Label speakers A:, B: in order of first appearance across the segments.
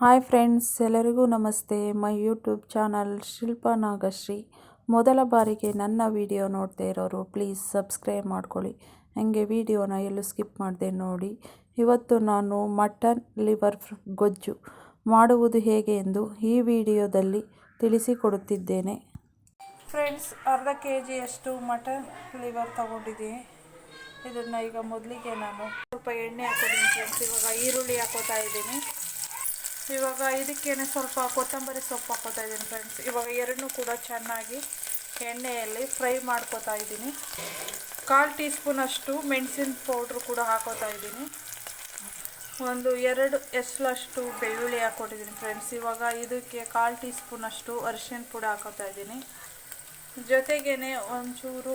A: Hi friends, ಎಲ್ಲರಿಗೂ ನಮಸ್ತೆ. My YouTube channel Shilpa Nagashri. ಮೊದಲ ಬಾರಿಗೆ ನನ್ನ ವಿಡಿಯೋ ನೋಡ್ತಾ ಇರೋರು, ಪ್ಲೀಸ್ ಸಬ್ಸ್ಕ್ರೈಬ್ ಮಾಡ್ಕೊಳ್ಳಿ. ಹಾಗೆ ವಿಡಿಯೋನ ಎಲ್ಲೂ ಸ್ಕಿಪ್ ಮಾಡಿದೆ ನೋಡಿ. ಇವತ್ತು ನಾನು ಮಟನ್ ಲಿವರ್ ಗೊಜ್ಜು ಮಾಡುವುದು ಹೇಗೆ ಎಂದು ಈ ವಿಡಿಯೋದಲ್ಲಿ ತಿಳಿಸಿಕೊಡುತ್ತಿದ್ದೇನೆ. ಫ್ರೆಂಡ್ಸ್, ಅರ್ಧ ಕೆ ಜಿಯಷ್ಟು ಮಟನ್ ಲಿವರ್ ತಗೊಂಡಿದ್ದೀನಿ. ಇದನ್ನು ಈಗ ಮೊದಲಿಗೆ ನಾನು ಸ್ವಲ್ಪ ಎಣ್ಣೆ ಹಾಕಿದ್ದೀನಿ ಫ್ರೆಂಡ್ಸ್. ಇವಾಗ ಈರುಳ್ಳಿ ಹಾಕೋತಾ ಇದ್ದೀನಿ. ಇವಾಗ ಇದಕ್ಕೇನೆ ಸ್ವಲ್ಪ ಕೊತ್ತಂಬರಿ ಸೊಪ್ಪು ಹಾಕೋತಾ ಇದ್ದೀನಿ ಫ್ರೆಂಡ್ಸ್ ಇವಾಗ ಎರಡನ್ನೂ ಕೂಡ ಚೆನ್ನಾಗಿ ಎಣ್ಣೆಯಲ್ಲಿ ಫ್ರೈ ಮಾಡ್ಕೋತಾ ಇದ್ದೀನಿ. ಕಾಲು ಟೀ ಸ್ಪೂನಷ್ಟು ಮೆಣಸಿನ ಪೌಡ್ರು ಕೂಡ ಹಾಕೋತಾ ಇದ್ದೀನಿ. ಒಂದು ಎರಡು ಎಸ್ಲಷ್ಟು ಬೆಳ್ಳುಳ್ಳಿ ಹಾಕ್ಕೊಟ್ಟಿದ್ದೀನಿ ಫ್ರೆಂಡ್ಸ್ ಇವಾಗ ಇದಕ್ಕೆ ಕಾಲು ಟೀ ಸ್ಪೂನಷ್ಟು ಅರಿಶಿನ ಪುಡಿ ಹಾಕೋತಾ ಇದ್ದೀನಿ. ಜೊತೆಗೇ ಒಂಚೂರು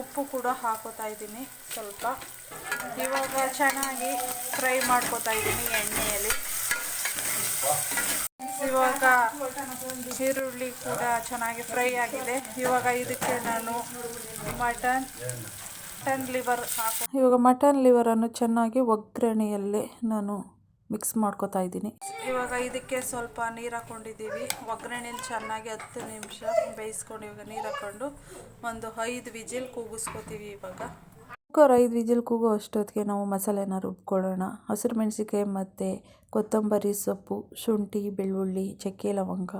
A: ಉಪ್ಪು ಕೂಡ ಹಾಕೋತಾ ಇದ್ದೀನಿ ಸ್ವಲ್ಪ. ಇವಾಗ ಚೆನ್ನಾಗಿ ಫ್ರೈ ಮಾಡ್ಕೋತಾ ಇದ್ದೀನಿ ಎಣ್ಣೆಯಲ್ಲಿ. ಇವಾಗ ಈರುಳ್ಳಿ ಕೂಡ ಚೆನ್ನಾಗಿ ಫ್ರೈ ಆಗಿದೆ. ಇವಾಗ ಇದಕ್ಕೆ ನಾನು ಮಟನ್ ಮಟನ್ ಲಿವರ್ ಹಾಕಿ. ಇವಾಗ ಮಟನ್ ಲಿವರನ್ನು ಚೆನ್ನಾಗಿ ಒಗ್ಗರಣೆಯಲ್ಲಿ ನಾನು ಮಿಕ್ಸ್ ಮಾಡ್ಕೊತಾ ಇದ್ದೀನಿ. ಇವಾಗ ಇದಕ್ಕೆ ಸ್ವಲ್ಪ ನೀರು ಹಾಕೊಂಡಿದ್ದೀವಿ. ಒಗ್ಗರಣೆಲಿ ಚೆನ್ನಾಗಿ ಹತ್ತು ನಿಮಿಷ ಬೇಯಿಸ್ಕೊಂಡು ಇವಾಗ ನೀರು ಹಾಕೊಂಡು ಒಂದು ಐದು ವಿಜಿಲ್ ಕೂಗಿಸ್ಕೊತೀವಿ ಇವಾಗ. ಕುಕ್ಕರ್ ಐದು ವಿಜಿಲ್ ಕೂಗೋ ಅಷ್ಟೊತ್ತಿಗೆ ನಾವು ಮಸಾಲೆನ ರುಬ್ಕೊಳ್ಳೋಣ. ಹಸಿರು ಮೆಣಸಿನ್ಕಾಯಿ ಮತ್ತು ಕೊತ್ತಂಬರಿ ಸೊಪ್ಪು, ಶುಂಠಿ, ಬೆಳ್ಳುಳ್ಳಿ, ಚಕ್ಕೆ, ಲವಂಗ,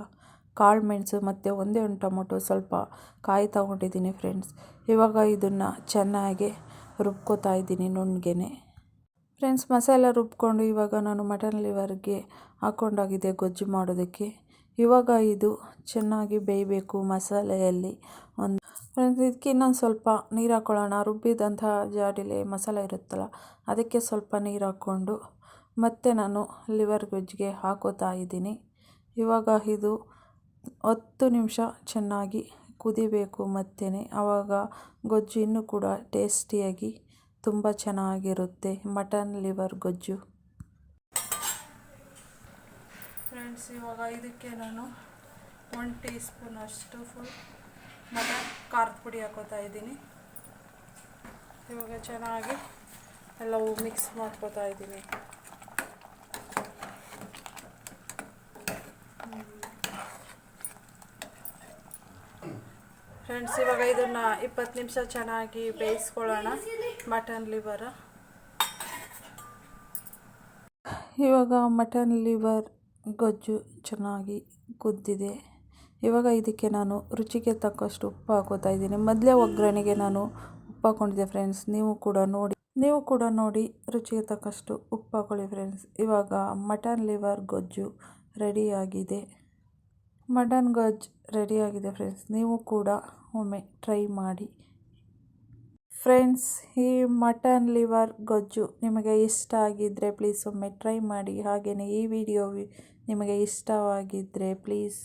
A: ಕಾಳು ಮೆಣಸು ಮತ್ತು ಒಂದೇ ಒಂದು ಟೊಮೊಟೊ ಸ್ವಲ್ಪ ಕಾಯಿ ತಗೊಂಡಿದ್ದೀನಿ ಫ್ರೆಂಡ್ಸ್. ಇವಾಗ ಇದನ್ನು ಚೆನ್ನಾಗಿ ರುಬ್ಕೋತಾ ಇದ್ದೀನಿ ನುಣ್ಣಗೆನೆ. ಫ್ರೆಂಡ್ಸ್, ಮಸಾಲೆ ರುಬ್ಕೊಂಡು ಇವಾಗ ನಾನು ಮಟನ್ ಲಿವರ್ಗೆ ಹಾಕ್ಕೊಂಡಾಗಿದೆ ಗೊಜ್ಜು ಮಾಡೋದಕ್ಕೆ. ಇವಾಗ ಇದು ಚೆನ್ನಾಗಿ ಬೇಯಬೇಕು ಮಸಾಲೆಯಲ್ಲಿ. ಒಂದು ಇದಕ್ಕೆ ಇನ್ನೊಂದು ಸ್ವಲ್ಪ ನೀರು ಹಾಕ್ಕೊಳ್ಳೋಣ ರುಬ್ಬಿದಂಥ ಜಾಡಿಲಿ ಮಸಾಲೆ ಇರುತ್ತಲ್ಲ, ಅದಕ್ಕೆ ಸ್ವಲ್ಪ ನೀರು ಹಾಕ್ಕೊಂಡು ಮತ್ತೆ ನಾನು ಲಿವರ್ ಗೊಜ್ಜಿಗೆ ಹಾಕೋತಾ ಇದ್ದೀನಿ. ಇವಾಗ ಇದು ಹತ್ತು ನಿಮಿಷ ಚೆನ್ನಾಗಿ ಕುದಿಬೇಕು ಮತ್ತೇ ಆವಾಗ ಗೊಜ್ಜು ಇನ್ನೂ ಕೂಡ ಟೇಸ್ಟಿಯಾಗಿ ತುಂಬ ಚೆನ್ನಾಗಿರುತ್ತೆ ಮಟನ್ ಲಿವರ್ ಗೊಜ್ಜು. ಫ್ರೆಂಡ್ಸ್, ಇವಾಗ ಇದಕ್ಕೆ ನಾನು ಒನ್ ಟೀ ಸ್ಪೂನ್ ಅಷ್ಟು ಫುಲ್ ಮಟನ್ ಖಾರದ ಪುಡಿ ಹಾಕೋತಾ ಇದ್ದೀನಿ. ಇವಾಗ ಚೆನ್ನಾಗಿ ಎಲ್ಲವೂ ಮಿಕ್ಸ್ ಮಾಡ್ಕೋತಾ ಇದ್ದೀನಿ. ಫ್ರೆಂಡ್ಸ್ ಇವಾಗ ಇದನ್ನು ಇಪ್ಪತ್ತು ನಿಮಿಷ ಚೆನ್ನಾಗಿ ಬೇಯಿಸ್ಕೊಳ್ಳೋಣ. ಮಟನ್ ಲಿವರ ಇವಾಗ ಮಟನ್ ಲಿವರ್ ಗೊಜ್ಜು ಚೆನ್ನಾಗಿ ಕುದ್ದಿದೆ. ಇವಾಗ ಇದಕ್ಕೆ ನಾನು ರುಚಿಗೆ ತಕ್ಕಷ್ಟು ಉಪ್ಪು ಹಾಕೋತಾ ಇದ್ದೀನಿ. ಮೊದಲೇ ಒಗ್ಗರಣೆಗೆ ನಾನು ಉಪ್ಪು ಹಾಕ್ಕೊಂಡಿದ್ದೆ ಫ್ರೆಂಡ್ಸ್ ನೀವು ಕೂಡ ನೋಡಿ. ನೀವು ಕೂಡ ನೋಡಿ ರುಚಿಗೆ ತಕ್ಕಷ್ಟು ಉಪ್ಪು ಹಾಕೊಳ್ಳಿ ಫ್ರೆಂಡ್ಸ್ ಇವಾಗ ಮಟನ್ ಲಿವರ್ ಗೊಜ್ಜು ರೆಡಿಯಾಗಿದೆ ಮಟನ್ ಗೊಜ್ಜು ರೆಡಿಯಾಗಿದೆ ಫ್ರೆಂಡ್ಸ್ ನೀವು ಕೂಡ ಒಮ್ಮೆ ಟ್ರೈ ಮಾಡಿ. ಫ್ರೆಂಡ್ಸ್ ಈ ಮಟನ್ ಲಿವರ್ ಗೊಜ್ಜು ನಿಮಗೆ ಇಷ್ಟ ಆಗಿದ್ದರೆ ಪ್ಲೀಸ್ ಒಮ್ಮೆ ಟ್ರೈ ಮಾಡಿ. ಹಾಗೆಯೇ ಈ ವಿಡಿಯೋ ನಿಮಗೆ ಇಷ್ಟವಾಗಿದ್ದರೆ ಪ್ಲೀಸ್